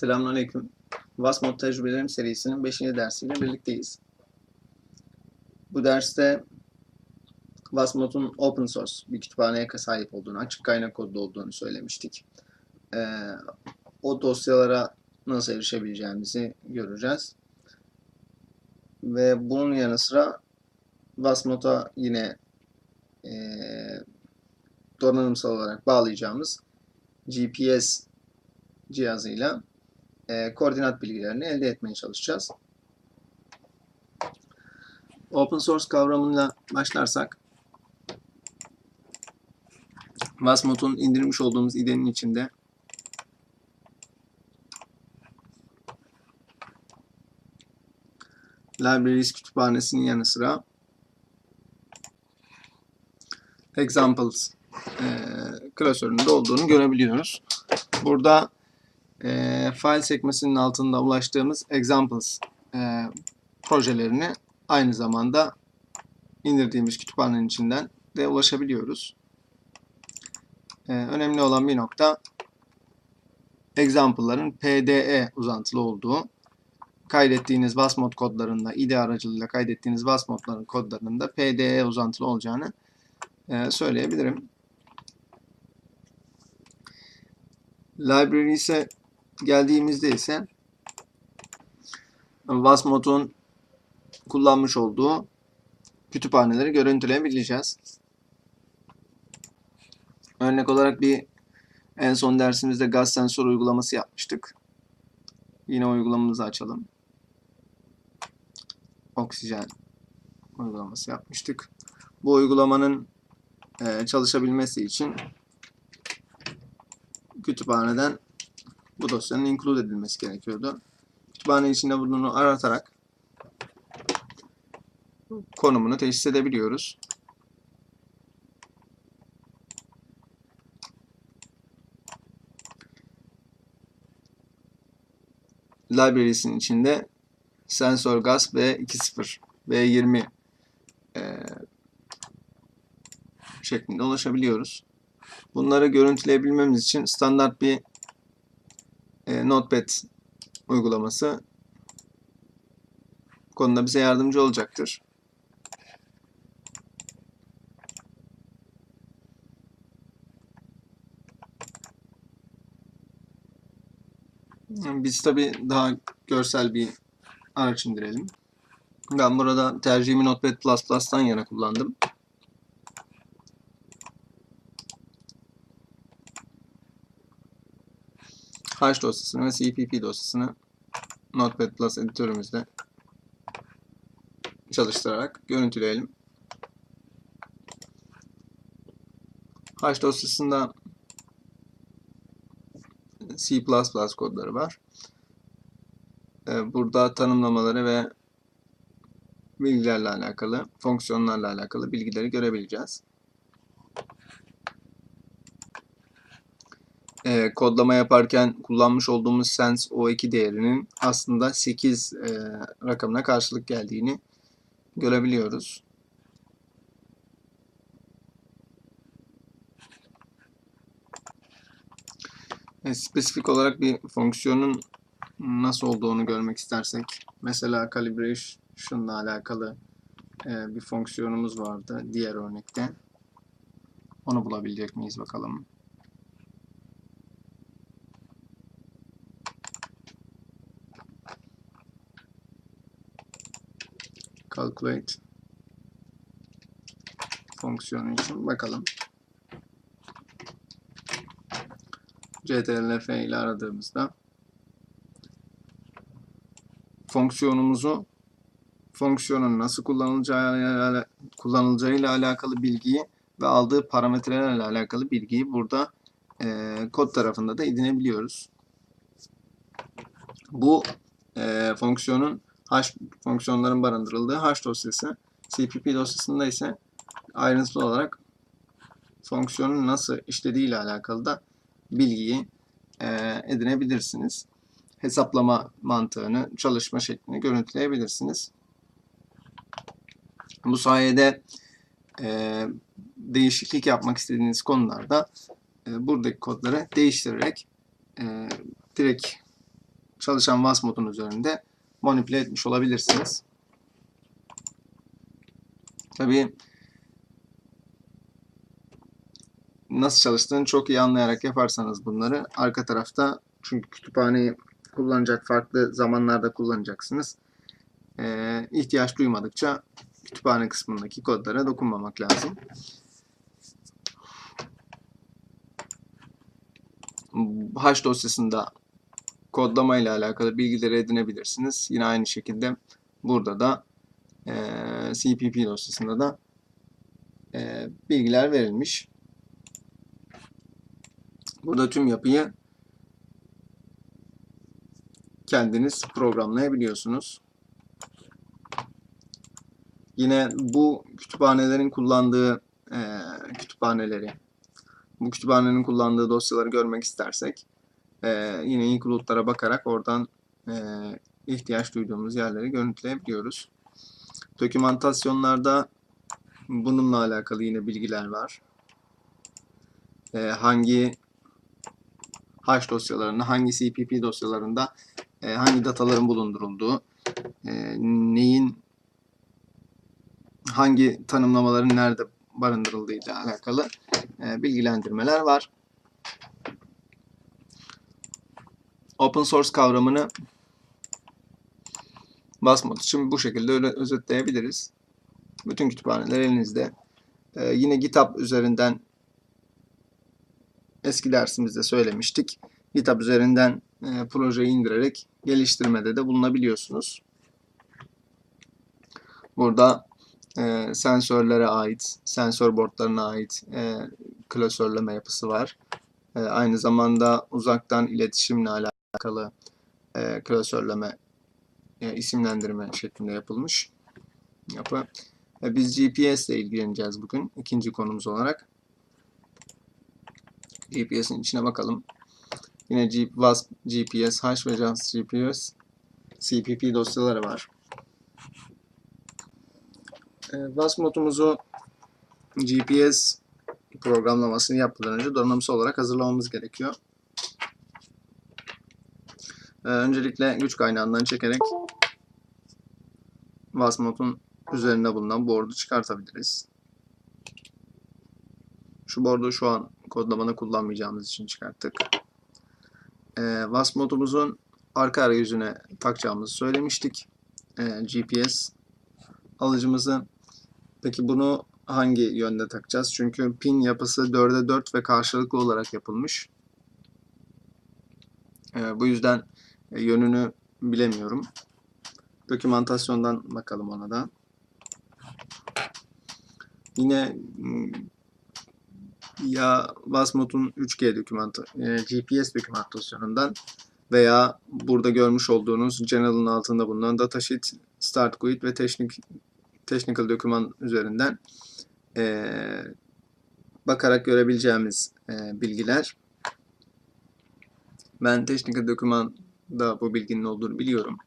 Selamünaleyküm. Vasmod Tecrübelerim serisinin 5. dersiyle birlikteyiz. Bu derste Vasmod'un open source bir kütüphaneye sahip olduğunu, açık kaynak kodlu olduğunu söylemiştik. Ee, o dosyalara nasıl erişebileceğimizi göreceğiz. Ve bunun yanı sıra Vasmod'a yine e, donanımsal olarak bağlayacağımız GPS cihazıyla e, koordinat bilgilerini elde etmeye çalışacağız. Open source kavramıyla başlarsak Vasmod'un indirmiş olduğumuz IDE'nin içinde Libraries kütüphanesinin yanı sıra Examples e, klasöründe olduğunu görebiliyoruz. Burada e, file sekmesinin altında ulaştığımız examples e, projelerini aynı zamanda indirdiğimiz kütüphanenin içinden de ulaşabiliyoruz. E, önemli olan bir nokta example'ların PDE uzantılı olduğu kaydettiğiniz Vasmod kodlarında IDE aracılığıyla kaydettiğiniz Vasmod'ların kodlarında PDE uzantılı olacağını e, söyleyebilirim. Libraries'e geldiğimizde ise Vasmod'un kullanmış olduğu kütüphaneleri görüntüleyebileceğiz. Örnek olarak bir en son dersimizde gaz sensör uygulaması yapmıştık. Yine uygulamamızı açalım. Oksijen uygulaması yapmıştık. Bu uygulamanın e, çalışabilmesi için kütüphaneden bu dosyanın include edilmesi gerekiyordu. Kütüphane içinde bunu aratarak konumunu teşhis edebiliyoruz. Libraries'in içinde sensör gaz V20 V20 e, şeklinde ulaşabiliyoruz. Bunları görüntüleyebilmemiz için standart bir e, Notepad uygulaması konuda bize yardımcı olacaktır. Biz tabi daha görsel bir araç indirelim. Ben burada tercihimi Notepad++'dan yana kullandım. H dosyasını ve CPP dosyasını Notepad Plus editörümüzde çalıştırarak görüntüleyelim. H dosyasında C++ kodları var. Ee, burada tanımlamaları ve bilgilerle alakalı, fonksiyonlarla alakalı bilgileri görebileceğiz. E, kodlama yaparken kullanmış olduğumuz sense o2 değerinin aslında 8 e, rakamına karşılık geldiğini görebiliyoruz. E, spesifik olarak bir fonksiyonun nasıl olduğunu görmek istersek mesela calibration'la alakalı e, bir fonksiyonumuz vardı diğer örnekte. Onu bulabilecek miyiz bakalım. Calculate fonksiyonu için bakalım. ctrl ile aradığımızda fonksiyonumuzu fonksiyonun nasıl kullanılacağı kullanılacağıyla alakalı bilgiyi ve aldığı parametrelerle alakalı bilgiyi burada e, kod tarafında da edinebiliyoruz. Bu e, fonksiyonun hash fonksiyonların barındırıldığı hash dosyası. CPP dosyasında ise ayrıntılı olarak fonksiyonun nasıl işlediği ile alakalı da bilgiyi e, edinebilirsiniz. Hesaplama mantığını, çalışma şeklini görüntüleyebilirsiniz. Bu sayede e, değişiklik yapmak istediğiniz konularda e, buradaki kodları değiştirerek e, direkt çalışan Wasmod'un üzerinde manipüle etmiş olabilirsiniz. Tabii nasıl çalıştığını çok iyi anlayarak yaparsanız bunları arka tarafta çünkü kütüphaneyi kullanacak farklı zamanlarda kullanacaksınız. Ee, ihtiyaç duymadıkça kütüphane kısmındaki kodlara dokunmamak lazım. Hash dosyasında kodlama ile alakalı bilgileri edinebilirsiniz. Yine aynı şekilde burada da e, CPP dosyasında da e, bilgiler verilmiş. Burada tüm yapıyı kendiniz programlayabiliyorsunuz. Yine bu kütüphanelerin kullandığı e, kütüphaneleri, bu kütüphanenin kullandığı dosyaları görmek istersek e, yine include'lara bakarak oradan e, ihtiyaç duyduğumuz yerleri görüntüleyebiliyoruz. Dokümantasyonlarda bununla alakalı yine bilgiler var. E, hangi hash dosyalarında, hangi CPP dosyalarında e, hangi dataların bulundurulduğu, e, neyin hangi tanımlamaların nerede barındırıldığı ile alakalı e, bilgilendirmeler var. Open source kavramını Basmod için bu şekilde özetleyebiliriz. Bütün kütüphaneler elinizde. Ee, yine GitHub üzerinden eski dersimizde söylemiştik. GitHub üzerinden e, projeyi indirerek geliştirmede de bulunabiliyorsunuz. Burada e, sensörlere ait, sensör boardlarına ait e, klasörleme yapısı var. E, aynı zamanda uzaktan iletişimle alakalı e, klasörleme e, isimlendirme şeklinde yapılmış yapı. E, biz GPS ile ilgileneceğiz bugün ikinci konumuz olarak. GPS'in içine bakalım. Yine WASP GPS, Hash ve Just GPS CPP dosyaları var. E, WASP modumuzu GPS programlamasını yapmadan önce donanımsal olarak hazırlamamız gerekiyor. E, öncelikle güç kaynağından çekerek WASP modun üzerinde bulunan board'u çıkartabiliriz. Şu board'u şu an kodlamada kullanmayacağımız için çıkarttık. E, WASP modumuzun arka arayüzüne takacağımızı söylemiştik. E, GPS alıcımızı. Peki bunu hangi yönde takacağız? Çünkü pin yapısı 4'e 4 ve karşılıklı olarak yapılmış. Bu yüzden yönünü bilemiyorum. Dokümantasyondan bakalım ona da. Yine ya Wasmod'un 3G dokümantı, e, GPS dokümantasyonundan veya burada görmüş olduğunuz General'ın altında bulunan datasheet, start guide ve technic, technical doküman üzerinden e, bakarak görebileceğimiz e, bilgiler. Ben technical dokümanda bu bilginin olduğunu biliyorum.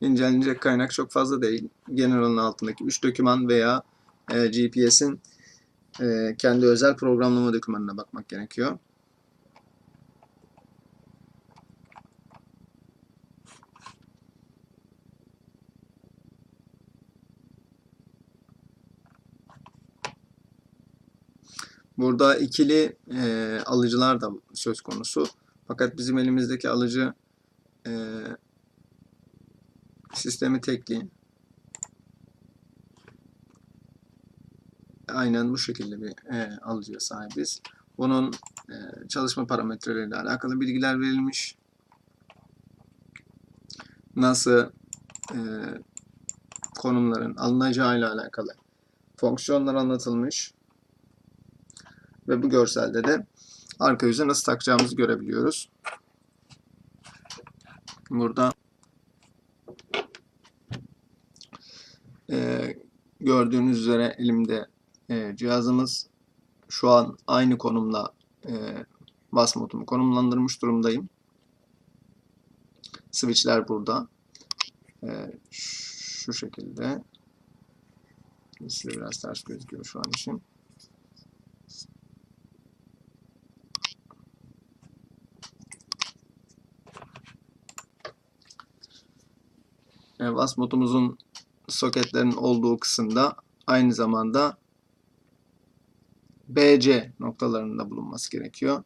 incelenecek kaynak çok fazla değil. General'ın altındaki 3 doküman veya e, GPS'in e, kendi özel programlama dokümanına bakmak gerekiyor. Burada ikili e, alıcılar da söz konusu. Fakat bizim elimizdeki alıcı e, sistemi tekli. Aynen bu şekilde bir e, alıcıya sahibiz. Bunun e, çalışma parametreleriyle alakalı bilgiler verilmiş. Nasıl e, konumların alınacağı ile alakalı fonksiyonlar anlatılmış. Ve bu görselde de arka yüze nasıl takacağımızı görebiliyoruz. Burada e, gördüğünüz üzere elimde e, cihazımız şu an aynı konumla e, bas modumu konumlandırmış durumdayım. Switchler burada. E, şu şekilde. Size biraz ters gözüküyor şu an için. E, Wasmot'umuzun soketlerin olduğu kısımda aynı zamanda BC noktalarında bulunması gerekiyor.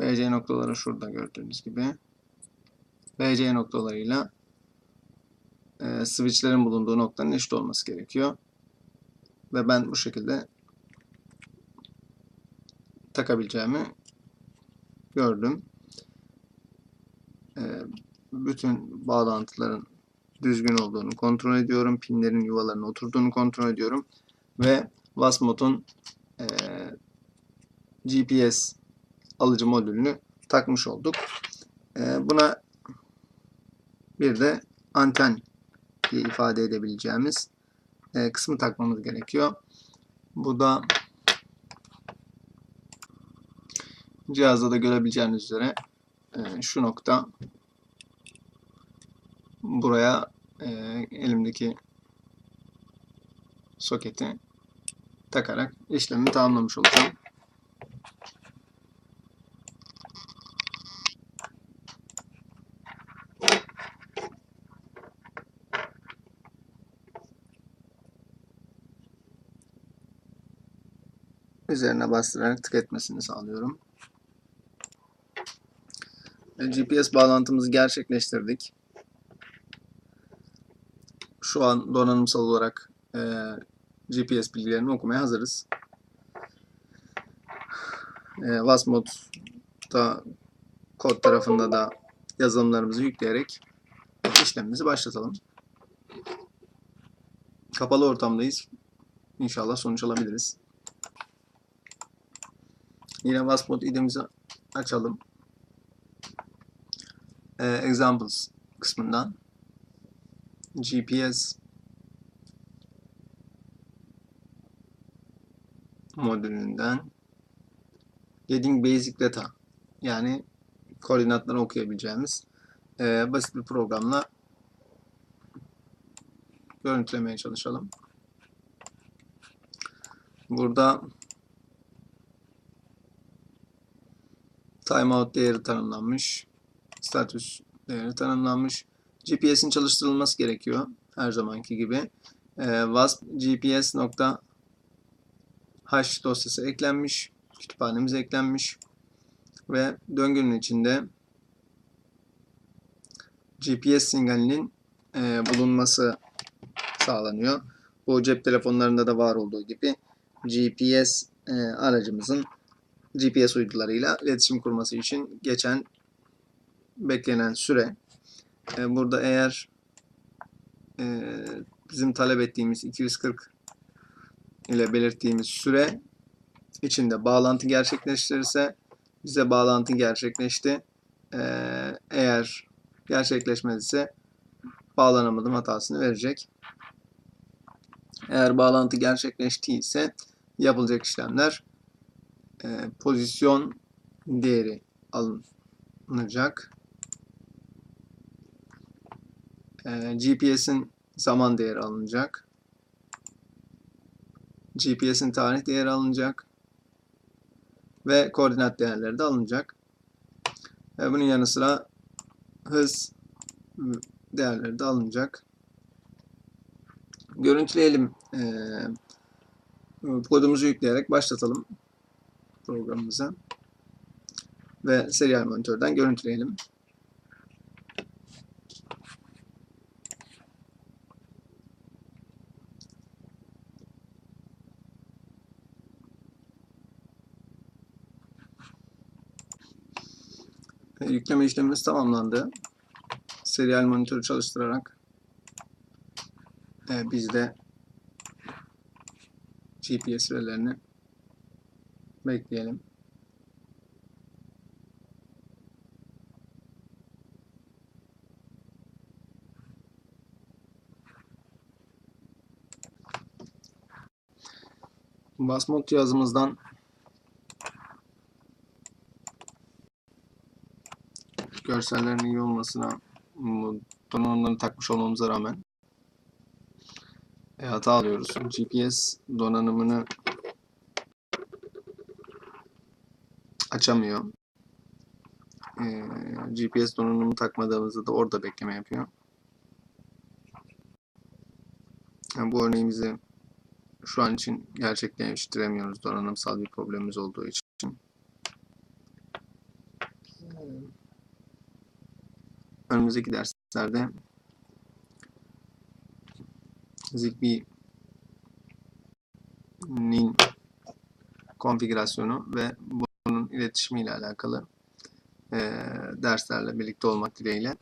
BC noktaları şurada gördüğünüz gibi. BC noktalarıyla e, switchlerin bulunduğu noktanın eşit olması gerekiyor. Ve ben bu şekilde takabileceğimi gördüm. E, bütün bağlantıların düzgün olduğunu kontrol ediyorum. Pinlerin yuvalarına oturduğunu kontrol ediyorum. Ve Wasmot'un e, GPS alıcı modülünü takmış olduk. E, buna bir de anten diye ifade edebileceğimiz e, kısmı takmamız gerekiyor. Bu da cihazda da görebileceğiniz üzere e, şu nokta buraya e, elimdeki soketi takarak işlemimi tamamlamış olacağım. Üzerine bastırarak tık etmesini sağlıyorum. E, GPS bağlantımızı gerçekleştirdik. Şu an donanımsal olarak e, GPS bilgilerini okumaya hazırız. E, Wasmod'da kod tarafında da yazılımlarımızı yükleyerek işlemimizi başlatalım. Kapalı ortamdayız. İnşallah sonuç alabiliriz. Yine Wasmod idemizi açalım. Ee, examples kısmından GPS modülünden Getting Basic Data yani koordinatları okuyabileceğimiz e, basit bir programla görüntülemeye çalışalım. Burada timeout değeri tanımlanmış. Status değeri tanımlanmış. GPS'in çalıştırılması gerekiyor. Her zamanki gibi. E, wasp gps nokta h dosyası eklenmiş. Kütüphanemiz eklenmiş. Ve döngünün içinde GPS sinyalinin e, bulunması sağlanıyor. Bu cep telefonlarında da var olduğu gibi GPS e, aracımızın GPS uydularıyla iletişim kurması için geçen beklenen süre. E, burada eğer e, bizim talep ettiğimiz 240 ile belirttiğimiz süre içinde bağlantı gerçekleştirirse bize bağlantı gerçekleşti. E, eğer gerçekleşmediyse bağlanamadım hatasını verecek. Eğer bağlantı gerçekleştiyse yapılacak işlemler e, pozisyon değeri alınacak. E, GPS'in zaman değeri alınacak. GPS'in tarih değeri alınacak. Ve koordinat değerleri de alınacak. Ve bunun yanı sıra hız değerleri de alınacak. Görüntüleyelim. E, kodumuzu yükleyerek başlatalım programımıza ve serial monitörden görüntüleyelim. E, yükleme işlemimiz tamamlandı. Serial monitörü çalıştırarak e, biz de GPS verilerini bekleyelim. Basmod cihazımızdan görsellerin iyi olmasına donanımlarını takmış olmamıza rağmen e, hata alıyoruz. GPS donanımını açamıyor. E, GPS donanımı takmadığımızda da orada bekleme yapıyor. Yani bu örneğimizi şu an için gerçekleştiremiyoruz donanımsal bir problemimiz olduğu için. Önümüzdeki derslerde Zigbee konfigürasyonu ve bunun iletişimiyle alakalı eee, derslerle birlikte olmak dileğiyle.